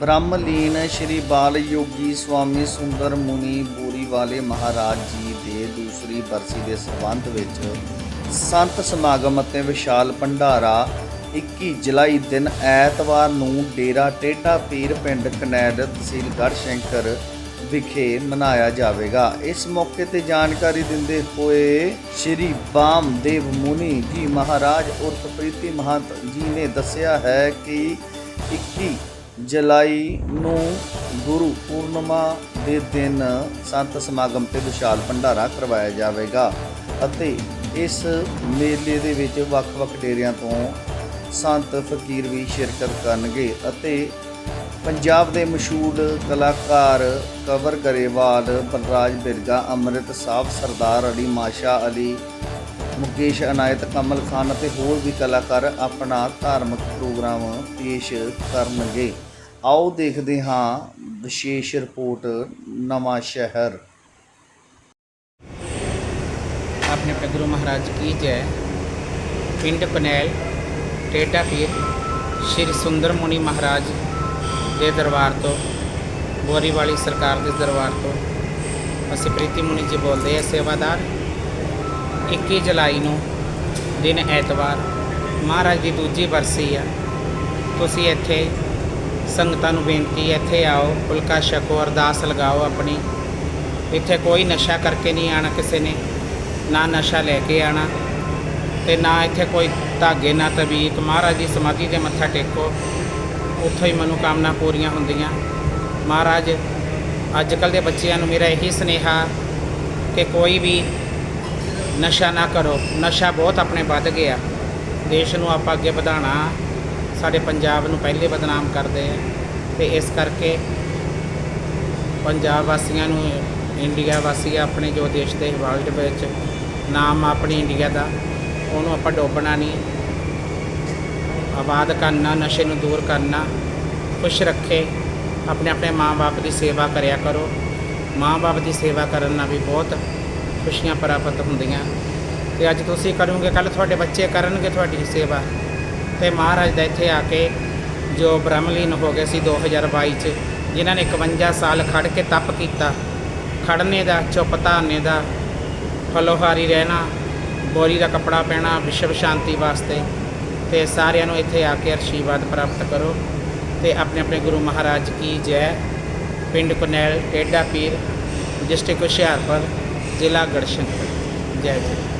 ਬ੍ਰਹਮਲੀਨ ਸ਼੍ਰੀ ਬਾਲ ਯੋਗੀ ਸਵਾਮੀ ਸੁੰਦਰ ਮੁਨੀ ਬੋਰੀ ਵਾਲੇ ਮਹਾਰਾਜ ਜੀ ਦੇ ਦੂਸਰੀ ਬਰਸੀ ਦੇ ਸੰਬੰਧ ਵਿੱਚ ਸੰਤ ਸਮਾਗਮ ਅਤੇ ਵਿਸ਼ਾਲ ਭੰਡਾਰਾ 21 ਜੁਲਾਈ ਦਿਨ ਐਤਵਾਰ ਨੂੰ ਡੇਰਾ ਟੇਢਾ ਪੀਰ ਪਿੰਡ ਕਨੈਦ ਤਹਿਸੀਲ ਗੜ੍ਹਸ਼ੰਕਰ ਵਿਖੇ ਮਨਾਇਆ ਜਾਵੇਗਾ। ਇਸ ਮੌਕੇ ਤੇ ਜਾਣਕਾਰੀ ਦਿੰਦੇ ਹੋਏ ਸ਼੍ਰੀ ਬਾਮਦੇਵ ਮੁਨੀ ਜੀ ਮਹਾਰਾਜ ਉਰਫ ਪ੍ਰੀਤੀ ਮਹੰਤ ਜੀ ਨੇ ਦੱਸਿਆ ਹੈ ਕਿ 21 ਜੁਲਾਈ ਨੂੰ ਗੁਰੂ ਪੂਰਨਿਮਾ ਦੇ ਦਿਨ ਸੰਤ ਸਮਾਗਮ ਤੇ ਵਿਸ਼ਾਲ ਭੰਡਾਰਾ ਕਰਵਾਇਆ ਜਾਵੇਗਾ ਅਤੇ ਇਸ ਮੇਲੇ ਦੇ ਵਿੱਚ ਵੱਖ-ਵੱਖ ਡੇਰਿਆਂ ਤੋਂ ਸੰਤ ਫਕੀਰ ਵੀ ਸ਼ਿਰਕਤ ਕਰਨਗੇ ਅਤੇ ਪੰਜਾਬ ਦੇ ਮਸ਼ਹੂਰ ਕਲਾਕਾਰ ਕਵਰ ਗਰੇਵਾਲ, ਬਲਰਾਜ ਬਿਰਗਾ ਅੰਮ੍ਰਿਤ ਸਾਹਿਬ, ਸਰਦਾਰ ਅਲੀ ਮਾਸ਼ਾ ਅਲੀ ਮੁਕੇਸ਼, ਅਨਾਇਤ, ਕਮਲ ਖਾਨ ਅਤੇ ਹੋਰ ਵੀ ਕਲਾਕਾਰ ਆਪਣਾ ਧਾਰਮਿਕ ਪ੍ਰੋਗਰਾਮ ਪੇਸ਼ ਕਰਨਗੇ। ਆਓ ਦੇਖਦੇ ਹਾਂ ਵਿਸ਼ੇਸ਼ ਰਿਪੋਰਟ, ਨਵਾਂ ਸ਼ਹਿਰ। ਆਪਣੇ ਆਪਣੇ ਗੁਰੂ ਮਹਾਰਾਜ ਕੀ ਜੈ। ਪਿੰਡ ਪਨੈਲ ਟੇਟਾ ਪੀਰ, ਸ਼੍ਰੀ ਸੁੰਦਰ ਮੁਨੀ ਮਹਾਰਾਜ ਦੇ ਦਰਬਾਰ ਤੋਂ ਬੋਰੀ ਵਾਲੀ ਸਰਕਾਰ ਦੇ ਦਰਬਾਰ ਤੋਂ। ਅਸੀਂ ਪ੍ਰੀਤੀ ਮੁਨੀ ਜੀ ਬੋਲਦੇ ਆ ਸੇਵਾਦਾਰ। 21 ਜੁਲਾਈ ਨੂੰ ਦਿਨ ਐਤਵਾਰ, ਮਹਾਰਾਜ ਦੀ ਦੂਜੀ ਬਰਸੀ ਆ। ਤੁਸੀਂ ਇੱਥੇ ਸੰਗਤਾਂ ਨੂੰ ਬੇਨਤੀ, ਇੱਥੇ ਆਓ, ਫੁਲਕਾ ਛਕੋ, ਅਰਦਾਸ ਲਗਾਓ ਆਪਣੀ। ਇੱਥੇ ਕੋਈ ਨਸ਼ਾ ਕਰਕੇ ਨਹੀਂ ਆਣਾ ਕਿਸੇ ਨੇ, ਨਾ ਨਸ਼ਾ ਲੈ ਕੇ ਆਣਾ ਤੇ ਨਾ ਇੱਥੇ ਕੋਈ ਧਾਗੇ, ਨਾ ਤਵੀਤ। ਮਹਾਰਾਜ ਦੀ ਸਮਾਧੀ ਤੇ ਮੱਥਾ ਟੇਕੋ, ਉੱਥੋਂ ਹੀ ਮਨੋਕਾਮਨਾ ਪੂਰੀਆਂ ਹੁੰਦੀਆਂ। ਮਹਾਰਾਜ, ਅੱਜ ਕੱਲ ਦੇ ਬੱਚਿਆਂ ਨੂੰ ਮੇਰਾ ਇਹੀ ਸੁਨੇਹਾ ਕਿ ਕੋਈ ਵੀ ਨਸ਼ਾ ਨਾ ਕਰੋ। ਨਸ਼ਾ ਬਹੁਤ ਆਪਣੇ ਵੱਧ ਗਿਆ। ਦੇਸ਼ ਨੂੰ ਆਪਾਂ ਅੱਗੇ ਵਧਾਉਣਾ। ਸਾਡੇ ਪੰਜਾਬ ਨੂੰ ਪਹਿਲੇ ਬਦਨਾਮ ਕਰਦੇ ਆ। ਤੇ ਇਸ ਕਰਕੇ ਪੰਜਾਬ ਵਾਸੀਆਂ ਨੂੰ, ਇੰਡੀਆ ਵਾਸੀ ਆਪਣੇ ਜੋ ਦੇਸ਼ ਦੇ ਵਰਲਡ ਵਿੱਚ ਨਾਮ ਆਪਣੀ ਇੰਡੀਆ ਦਾ, ਉਹਨੂੰ ਆਪਾਂ ਡੋਬਣਾ ਨਹੀਂ। ਆਬਾਦ ਕਰਨਾ, ਨਸ਼ੇ ਨੂੰ ਦੂਰ ਕਰਨਾ। ਖੁਸ਼ ਰੱਖੇ। ਆਪਣੇ ਆਪਣੇ ਮਾਂ-ਬਾਪ ਦੀ ਸੇਵਾ ਕਰਿਆ ਕਰੋ। ਮਾਂ-ਬਾਪ ਦੀ ਸੇਵਾ ਕਰਨ ਨਾਲ ਵੀ ਬਹੁਤ ਖੁਸ਼ੀਆਂ ਪ੍ਰਾਪਤ ਹੁੰਦੀਆਂ। ਤੇ ਅੱਜ ਤੁਸੀਂ ਕਰੋਗੇ ਕੱਲ ਤੁਹਾਡੇ ਬੱਚੇ ਕਰਨਗੇ ਤੁਹਾਡੀ ਸੇਵਾ। ਤੇ ਮਹਾਰਾਜ ਦਾ ਇੱਥੇ ਆ ਕੇ ਜੋ ਬ੍ਰਹਮਲੀਨ ਹੋ ਗਏ ਸੀ 2022 ਚ, ਜਿਨ੍ਹਾਂ ਨੇ 51 ਸਾਲ ਖੜ ਕੇ ਤਪ ਕੀਤਾ। ਖੜਨੇ ਦਾ, ਚੁੱਪ ਧਾਰਨੇ ਦਾ, ਫਲੋਹਾਰੀ ਰਹਿਣਾ, ਬੋਰੀ ਦਾ ਕੱਪੜਾ ਪਹਿਨਾ ਵਿਸ਼ਵ ਸ਼ਾਂਤੀ ਵਾਸਤੇ। ਤੇ ਸਾਰਿਆਂ ਨੂੰ ਇੱਥੇ ਆ ਕੇ ਆਸ਼ੀਰਵਾਦ ਪ੍ਰਾਪਤ ਕਰੋ। ਤੇ ਆਪਣੇ ਆਪਣੇ ਗੁਰੂ ਮਹਾਰਾਜ ਕੀ ਜੈ। ਪਿੰਡ ਕੁਨੈਲ ਟੇਡਾ ਪੀਰ, ਡਿਸਟ੍ਰਿਕਟ ਹੁਸ਼ਿਆਰਪੁਰ। ਜ਼ਿਲ੍ਹਾ ਗੜਸ਼ੰਕਰ ਜੈ ਜੈ।